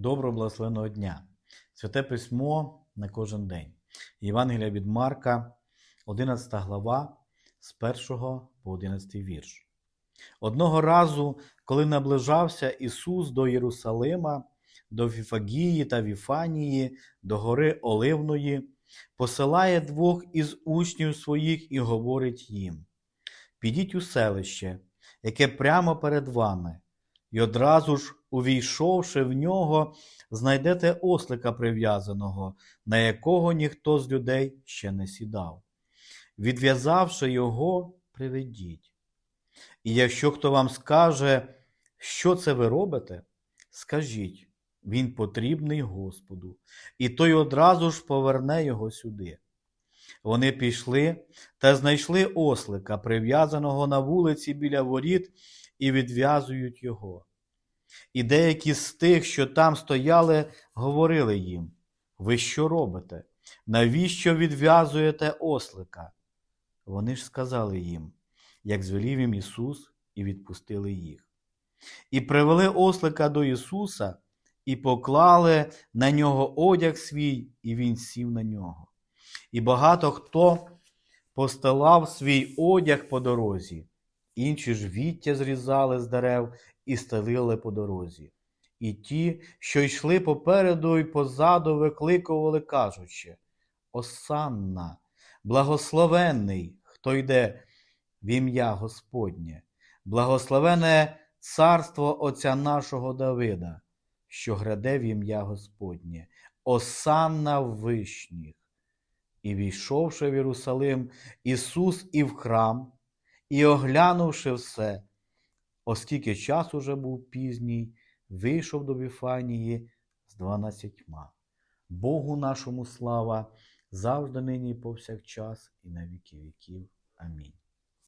Доброго благословеного дня. Святе письмо на кожен день. Євангелія від Марка, 11 глава, з 1 по 11 вірш. Одного разу, коли наближався Ісус до Єрусалима, до Віфагії та Віфанії, до гори Оливної, посилає двох із учнів своїх і говорить їм: Підіть у селище, яке прямо перед вами, і одразу ж, увійшовши в нього, знайдете ослика прив'язаного, на якого ніхто з людей ще не сідав. Відв'язавши його, приведіть. І якщо хто вам скаже, що це ви робите, скажіть, він потрібний Господу, і той одразу ж поверне його сюди. Вони пішли та знайшли ослика, прив'язаного на вулиці біля воріт, і відв'язують його. І деякі з тих, що там стояли, говорили їм: Ви що робите? Навіщо відв'язуєте ослика? Вони ж сказали їм, як звелів їм Ісус, і відпустили їх. І привели ослика до Ісуса, і поклали на нього одяг свій, і він сів на нього. І багато хто постилав свій одяг по дорозі, інші ж віття зрізали з дерев і стелили по дорозі. І ті, що йшли попереду і позаду, викликували, кажучи: Осанна, благословенний, хто йде в ім'я Господнє, благословене царство Отця нашого Давида, що граде в ім'я Господнє, Осанна в вишніх. І війшовши в Єрусалим, Ісус і в храм, і оглянувши все, оскільки час уже був пізній, вийшов до Віфанії з дванадцятьма. Богу нашому слава, завжди нині і повсякчас, і на віки віків. Амінь.